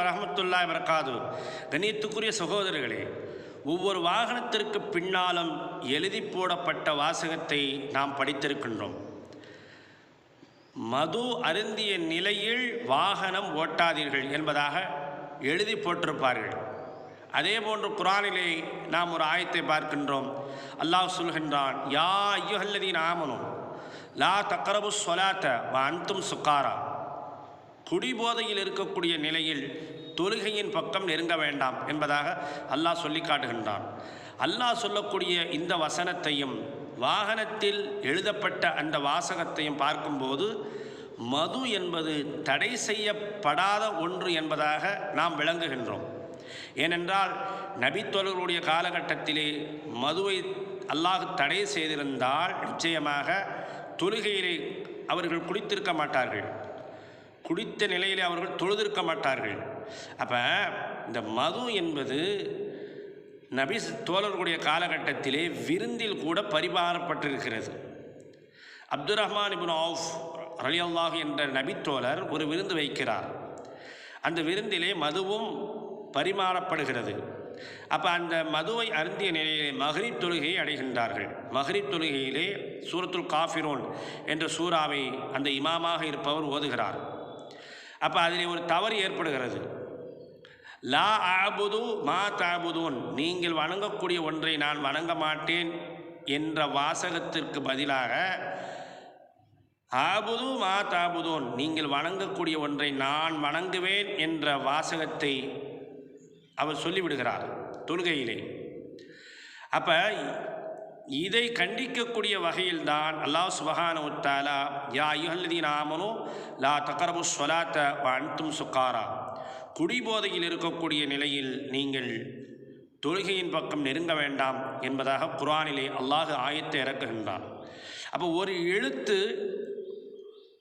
வரமத்துல்லா வரகாது. கண்ணியத்துக்குரிய சகோதரர்களே ஒவ்வொரு வாகனத்திற்கு பின்னாலும் எழுதி போடப்பட்ட வாசகத்தை நாம் படித்திருக்கின்றோம். மது அருந்திய நிலையில் வாகனம் ஓட்டாதீர்கள் என்பதாக எழுதி போட்டிருப்பார்கள். அதே போன்று குரானிலே நாம் ஒரு ஆயத்தை பார்க்கின்றோம். அல்லாஹ் சொல்கின்றான் யா ஐயுஹல்லதீன் ஆமனும் லா தக்கரபு சொலாத்த வா அந்தும் சுக்காரா குடிபோதையில் இருக்கக்கூடிய நிலையில் தொழுகையின் பக்கம் நெருங்க வேண்டாம் என்பதாக அல்லாஹ் சொல்லி காட்டுகின்றான். அல்லாஹ் சொல்லக்கூடிய இந்த வசனத்தையும் வாகனத்தில் எழுதப்பட்ட அந்த வாசகத்தையும் பார்க்கும்போது மது என்பது தடை செய்யப்படாத ஒன்று என்பதாக நாம் விளங்குகின்றோம். ஏனென்றால் நபித்தோழர்களுடைய காலகட்டத்திலே மதுவை அல்லாஹ் தடை செய்திருந்தால் நிச்சயமாக தொழுகையிலே அவர்கள் குடித்திருக்க மாட்டார்கள். குடித்த நிலையிலே அவர்கள் தொழுதிருக்க மாட்டார்கள். அப்போ இந்த மது என்பது நபி தோழர்களுடைய காலகட்டத்திலே விருந்தில் கூட பரிமாறப்பட்டிருக்கிறது. அப்துல் ரஹ்மான் இபுன் ஆஃப் அலி அல்லாஹ் என்ற நபித்தோழர் ஒரு விருந்து வைக்கிறார். அந்த விருந்திலே மதுவும் பரிமாறப்படுகிறது. அப்போ அந்த மதுவை அருந்திய நிலையிலே மஹரிப் தொழுகையை அடைகின்றார்கள். மஹரிப் தொழுகையிலே சூரத்துல் காஃபிரோன் என்ற சூறாவை அந்த இமாமாக இருப்பவர் ஓதுகிறார். அப்போ அதில் ஒரு தவறு ஏற்படுகிறது. லா ஆபுது மா தாபுதூன் நீங்கள் வணங்கக்கூடிய ஒன்றை நான் வணங்க மாட்டேன் என்ற வாசகத்திற்கு பதிலாக ஆபுது மா தாபுதூன் நீங்கள் வணங்கக்கூடிய ஒன்றை நான் வணங்குவேன் என்ற வாசகத்தை அவர் சொல்லிவிடுகிறார் தொழுகையிலே. அப்போ இதை கண்டிக்கக்கூடிய வகையில்தான் அல்லாஹ் சுபஹான உத்தாலா யா ஐயுஹல்லதீன் ஆமனு லா தகரபு சொலாத்த அன்தும் சுக்காரா. குடிபோதையில் இருக்கக்கூடிய நிலையில் நீங்கள் தொழுகையின் பக்கம் நெருங்க வேண்டாம் என்பதாக குரானிலே அல்லாஹு ஆயத்தை இறக்குகின்றான். அப்போ ஒரு எழுத்து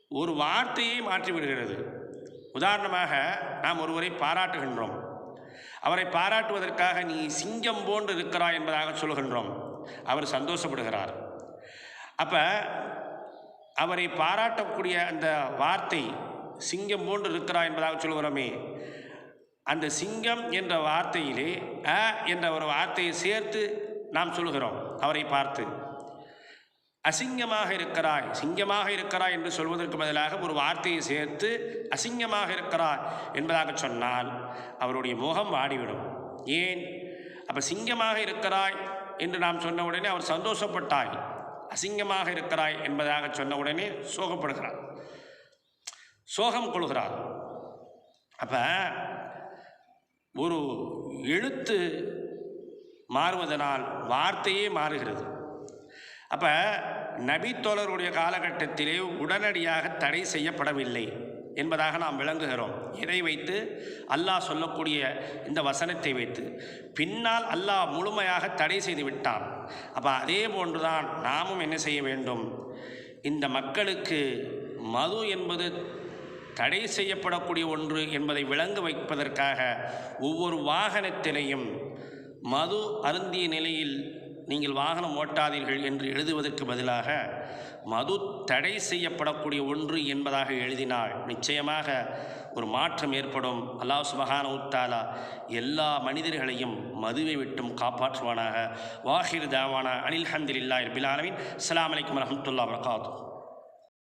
ஒரு வார்த்தையை மாற்றிவிடுகிறது. உதாரணமாக நாம் ஒருவரை பாராட்டுகின்றோம். அவரை பாராட்டுவதற்காக நீ சிங்கம் போன்று இருக்கிறாய் என்பதாக சொல்கின்றோம் அவர் சந்தோஷப்படுகிறார். அப்போ அவரை பாராட்டக்கூடிய அந்த வார்த்தை சிங்கம் போன்று இருக்கிறாய் என்பதாக சொல்கிறோமே அந்த சிங்கம் என்ற வார்த்தையிலே அ என்ற ஒரு வார்த்தையை சேர்த்து நாம் சொல்கிறோம் அவரை பார்த்து. அசிங்கமாக இருக்கிறாய் சிங்கமாக இருக்கிறாய் என்று சொல்வதற்கு பதிலாக ஒரு வார்த்தையை சேர்த்து அசிங்கமாக இருக்கிறாய் என்பதாக சொன்னால் அவருடைய முகம் வாடிவிடும். ஏன்? அப்போ சிங்கமாக இருக்கிறாய் என்று நாம் சொன்ன உடனே அவர் சந்தோஷப்பட்டாய் அசிங்கமாக இருக்கிறாய் என்பதாக சொன்ன உடனே சோகப்படுகிறார். சோகம் கொள்கிறார். அப்போ ஒரு எழுத்து மாறுவதனால் வார்த்தையே மாறுகிறது. அப்போ நபித்தோழருடைய காலகட்டத்திலே உடனடியாக தடை செய்யப்படவில்லை. என்பதாக நாம் விளங்குகிறோம். இதை வைத்து? அல்லாஹ் சொல்லக்கூடிய இந்த வசனத்தை வைத்து. பின்னால் அல்லாஹ் முழுமையாக தடை செய்து விட்டான். அப்போ அதே போன்றுதான் நாமும் என்ன செய்ய வேண்டும்? இந்த மக்களுக்கு மது என்பது தடை செய்யப்படக்கூடிய ஒன்று என்பதை விளங்க வைப்பதற்காக ஒவ்வொரு வாகனத்திலையும் மது அருந்திய நிலையில் நீங்கள் வாகனம் ஓட்டாதீர்கள் என்று எழுதுவதற்கு பதிலாக மது தடை செய்யப்படக்கூடிய ஒன்று என்பதாக எழுதினால் நிச்சயமாக ஒரு மாற்றம் ஏற்படும். அல்லாஹ் சுபஹான உத்தாலா எல்லா மனிதர்களையும் மதுவை விட்டும் காப்பாற்றுவானாக. வாஹிர் தாவானா அனில் ஹம்தில்லா இருபில் அலாம் அஸ்ஸலாமு அலைக்கும் வரஹ்மத்துல்லாஹி